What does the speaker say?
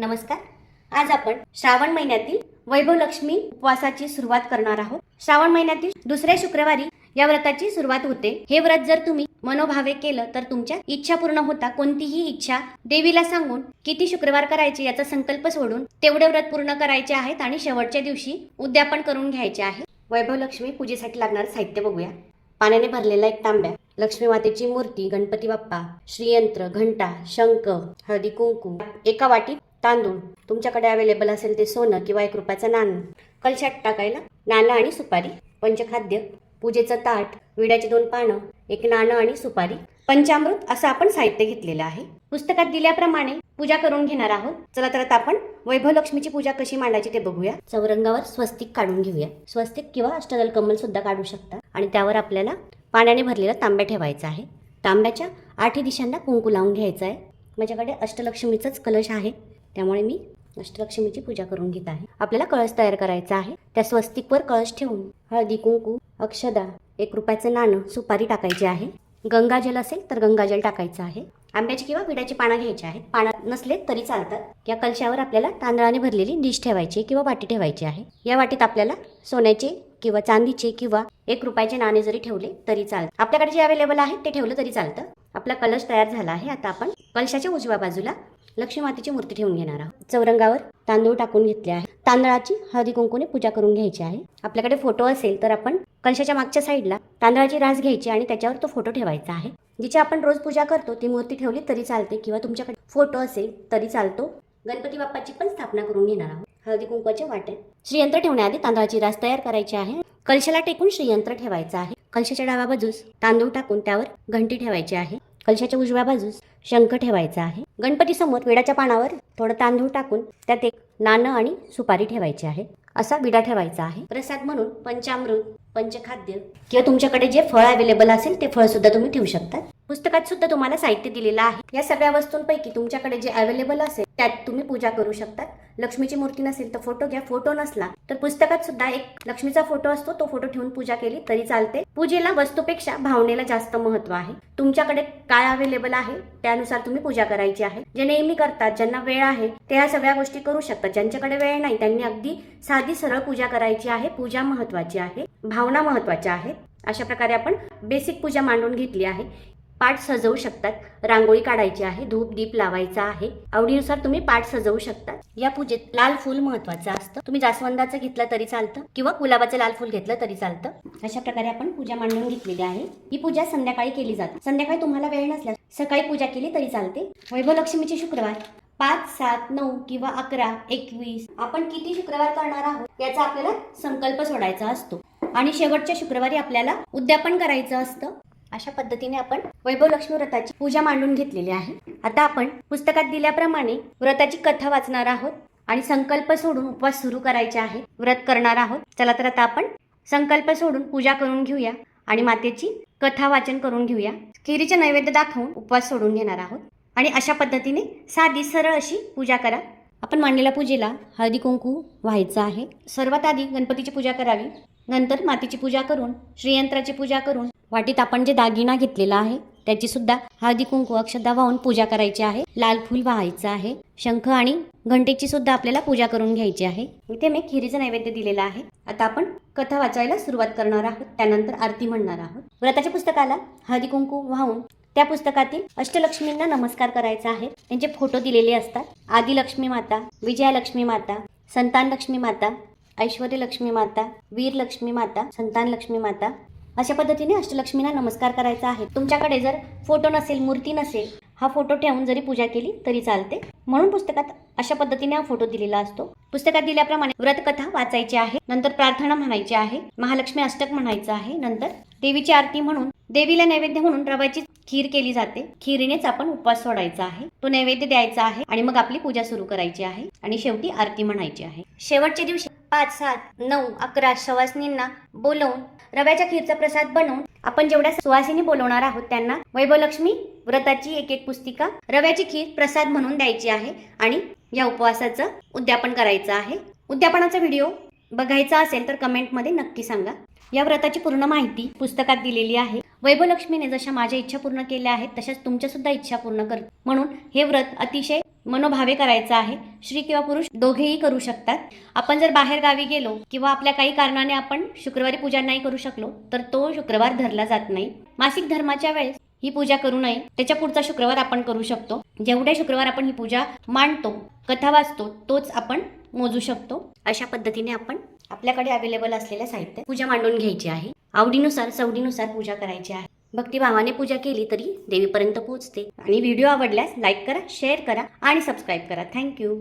नमस्कार. आज आपण श्रावण महिन्यातील वैभव लक्ष्मी उपवासाची सुरुवात करणार आहोत. श्रावण महिन्यातील दुसऱ्या शुक्रवारी या व्रताची सुरुवात होते. हे व्रत जर तुम्ही मनोभावे केलं तर तुमच्या इच्छा पूर्ण होता. कोणतीही इच्छा देवीला सांगून किती शुक्रवार करायचे याचा संकल्प सोडून तेवढे व्रत पूर्ण करायचे आहेत आणि शेवटच्या दिवशी उद्यापन करून घ्यायचे आहे. वैभव लक्ष्मी पूजेसाठी लागणारं साहित्य बघूया. पाण्याने भरलेला एक तांब्या लक्ष्मी मातेची मूर्ती गणपती बाप्पा श्रीयंत्र घंटा शंख हळदी कुंकू एका वाटीत तांदूळ. तुमच्याकडे अवेलेबल असेल ते सोनं किंवा एक रुपयाचं नाणं. कलशात टाकायला नाणं आणि सुपारी. पंचखाद्य पूजेचं ताट विड्याची दोन पानं एक नाणं आणि सुपारी. पंचामृत असं आपण साहित्य घेतलेलं आहे. पुस्तकात दिल्याप्रमाणे पूजा करून घेणार आहोत. चला तर आता आपण वैभव लक्ष्मीची पूजा कशी मांडायची ते बघूया. चौरंगावर स्वस्तिक काढून घेऊया. स्वस्तिक किंवा अष्टदल कमल सुद्धा काढू शकता. आणि त्यावर आपल्याला पाण्याने भरलेला तांब्या ठेवायचा आहे. तांब्याच्या आठही दिशांना कुंकू लावून घ्यायचा आहे. माझ्याकडे अष्टलक्ष्मीचाच कलश आहे. त्यामुळे मी अष्टलक्ष्मीची पूजा करून घेत आहे. आपल्याला कळश तयार करायचा आहे. त्या स्वस्तिकवर कळश ठेवून हळदी कुंकू अक्षदा एक रुपयाचं नाणं सुपारी टाकायची आहे. गंगाजल असेल तर गंगाजल टाकायचं आहे. आंब्याची किंवा विड्याची पानं घ्यायची आहेत. पानं नसले तरी चालतात. या कलशावर आपल्याला तांदळाने भरलेली डिश ठेवायची किंवा वाटी ठेवायची आहे. या वाटीत आपल्याला सोन्याचे किंवा चांदीचे किंवा एक रुपयाचे नाणे जरी ठेवले तरी चालतं. आपल्याकडे जे अवेलेबल आहे ते ठेवलं तरी चालतं. आपला कलश तयार झाला आहे. आता आपण कलशाच्या उजव्या बाजूला लक्ष्मी मातेची मूर्ती ठेवून घेणार आहोत. चौरंगावर तांदूळ टाकून घेतले आहे. तांदळाची हळदी कुंकूने पूजा करून घ्यायची आहे. आपल्याकडे फोटो असेल तर आपण कलशाच्या मागच्या साईडला तांदळाची रास घ्यायची आणि त्याच्यावर तो फोटो ठेवायचा आहे. जिची आपण रोज पूजा करतो ती मूर्ती ठेवली तरी चालते किंवा तुमच्याकडे फोटो असेल तरी चालतो. गणपती बाप्पाची पण स्थापना करून घेणार आहोत. हळदी कुंकवाचे वाटे श्रीयंत्र ठेवण्याआधी तांदळाची रास तयार करायची आहे. कलशाला टेकून श्रीयंत्र ठेवायचं आहे. कलशाच्या डाव्या बाजूस तांदूळ टाकून त्यावर घंटी ठेवायची आहे. कलशाच्या उजव्या बाजूस शंख ठेवायचा आहे. गणपतीसमोर विडाच्या पानावर थोडं तांदूळ टाकून त्यात एक नाणं आणि सुपारी ठेवायची आहे. असा विडा ठेवायचा आहे. प्रसाद म्हणून पंचामृत पंचखाद्य किंवा तुमच्याकडे जे फळ अवेलेबल असेल ते फळ सुद्धा तुम्ही ठेवू शकता. पुस्तकात सुद्धा तुम्हाला साहित्य दिलेलं आहे. या सगळ्या वस्तूंपैकी तुमच्याकडे जे अवेलेबल असेल त्यात तुम्ही पूजा करू शकतात. लक्ष्मीची मूर्ती नसेल तर फोटो घ्या. फोटो नसला तर पुस्तकात सुद्धा एक लक्ष्मीचा फोटो असतो. तो फोटो ठेवून पूजा केली तरी चालते. पूजेला वस्तूपेक्षा भावनेला जास्त महत्त्व आहे. तुमच्याकडे काय अवेलेबल आहे? त्यानुसार तुम्ही पूजा करायची आहे. जे नेहमी करतात ज्यांना वेळ आहे ते ह्या सगळ्या गोष्टी करू शकतात. ज्यांच्याकडे वेळ नाही त्यांनी अगदी साधी सरळ पूजा करायची आहे. पूजा महत्वाची आहे. भावना महत्त्वाच्या आहेत. अशा प्रकारे आपण बेसिक पूजा मांडून घेतली आहे. पाठ सजवू शकतात. रांगोळी काढायची आहे धूप दीप लावायचा आहे. आवडीनुसार तुम्ही पाठ सजवू शकतात. या पूजेत लाल फूल महत्वाचं असतं. तुम्ही जास्वंदाचं घेतलं तरी चालतं किंवा गुलाबाचं लाल फूल घेतलं तरी चालतं. अशा प्रकारे आपण पूजा मांडून घेतलेली आहे. ही पूजा संध्याकाळी केली जाते. संध्याकाळी तुम्हाला वेळ नसल्यास सकाळी पूजा केली तरी चालते. वैभव लक्ष्मीचे शुक्रवार पाच सात नऊ किंवा अकरा एकवीस आपण किती शुक्रवार करणार आहोत याचा आपल्याला संकल्प सोडायचा असतो. आणि शेवटच्या शुक्रवारी आपल्याला उद्यापन करायचं असतं. अशा पद्धतीने आपण वैभव लक्ष्मी व्रताची पूजा मांडून घेतलेली आहे. आता आपण पुस्तकात दिल्याप्रमाणे व्रताची कथा वाचणार आहोत आणि संकल्प सोडून उपवास सुरू करायचे आहे व्रत करणार आहोत. चला तर आता आपण संकल्प सोडून पूजा करून घेऊया आणि मातेची कथा वाचन करून घेऊया. खिरीचे नैवेद्य दाखवून उपवास सोडून घेणार आहोत. आणि अशा पद्धतीने साधी सरळ अशी पूजा करा. आपण मांडलेल्या पूजेला हळदी कुंकू व्हायचं आहे. सर्वात आधी गणपतीची पूजा करावी. नंतर मातीची पूजा करून श्रीयंत्राची पूजा करून वाटीत आपण जे दागिना घेतलेला आहे त्याची सुद्धा हळदी कुंकू अक्षदा वाहून पूजा करायची आहे. लाल फूल वाहायचं आहे. शंख आणि घंटेची सुद्धा आपल्याला पूजा करून घ्यायची आहे. इथे मी खिरीचं नैवेद्य दिलेलं आहे. आता आपण कथा वाचायला सुरुवात करणार आहोत. त्यानंतर आरती म्हणणार आहोत. व्रताच्या पुस्तकाला हळदी कुंकू वाहून त्या पुस्तकातील अष्टलक्ष्मींना नमस्कार करायचा आहे. त्यांचे फोटो दिलेले असतात. आदिलक्ष्मी माता विजयालक्ष्मी माता संतान लक्ष्मी माता ऐश्वर्य लक्ष्मी माता वीर लक्ष्मी माता संतान लक्ष्मी माता अशा पद्धतीने अष्टलक्ष्मीला नमस्कार करायचा आहे. तुमच्याकडे जर फोटो नसेल मूर्ती नसेल हा फोटो ठेवून जरी पूजा केली तरी चालते. म्हणून पुस्तकात अशा पद्धतीने हा फोटो दिलेला असतो. पुस्तकात दिल्याप्रमाणे व्रतकथा वाचायची आहे नंतर प्रार्थना म्हणायची आहे महालक्ष्मी अष्टक म्हणायचं आहे नंतर देवीची आरती म्हणून देवीला नैवेद्य म्हणून रव्याची खीर केली जाते. खीरीनेच आपण उपवास सोडायचा आहे. तो नैवेद्य द्यायचा आहे आणि मग आपली पूजा सुरू करायची आहे आणि शेवटी आरती म्हणायची आहे. शेवटच्या दिवशी पाच सात नऊ अकरा सवासनींना बोलवून रव्याच्या खीरचा प्रसाद बनवून आपण जेवढ्या सुवासिनी बोलवणार आहोत त्यांना वैभवलक्ष्मी व्रताची एक एक पुस्तिका रव्याची खीर प्रसाद म्हणून द्यायची आहे आणि या उपवासाचं उद्यापन करायचं आहे. उद्यापनाचा व्हिडिओ बघायचा असेल तर कमेंटमध्ये नक्की सांगा. या व्रताची पूर्ण माहिती पुस्तकात दिलेली आहे. वैभवलक्ष्मीने जशा माझ्या इच्छा पूर्ण केल्या आहेत तशाच तुमच्या सुद्धा इच्छा पूर्ण कर. म्हणून हे व्रत अतिशय मनोभावे करायचं आहे. स्त्री किंवा पुरुष दोघेही करू शकतात. आपण जर बाहेर गावी गेलो किंवा आपल्या काही कारणाने आपण शुक्रवारी पूजा नाही करू शकलो तर तो शुक्रवार धरला जात नाही. मासिक धर्माच्या वेळेस ही पूजा करू नये. त्याच्या पुढचा शुक्रवार आपण करू शकतो. जेवढे शुक्रवार आपण ही पूजा मांडतो कथा वाचतो तोच आपण मोजू शकतो. अशा पद्धतीने आपण आपल्याकडे अवेलेबल असलेल्या साहित्य पूजा मांडून घ्यायची आहे. आवडीनुसार सवडीनुसार पूजा करायची आहे. भक्तिभावाने पूजा केली तरी देवीपर्यंत पोहोचते. आणि व्हिडिओ आवडल्यास लाईक करा शेअर करा आणि सबस्क्राईब करा. थँक्यू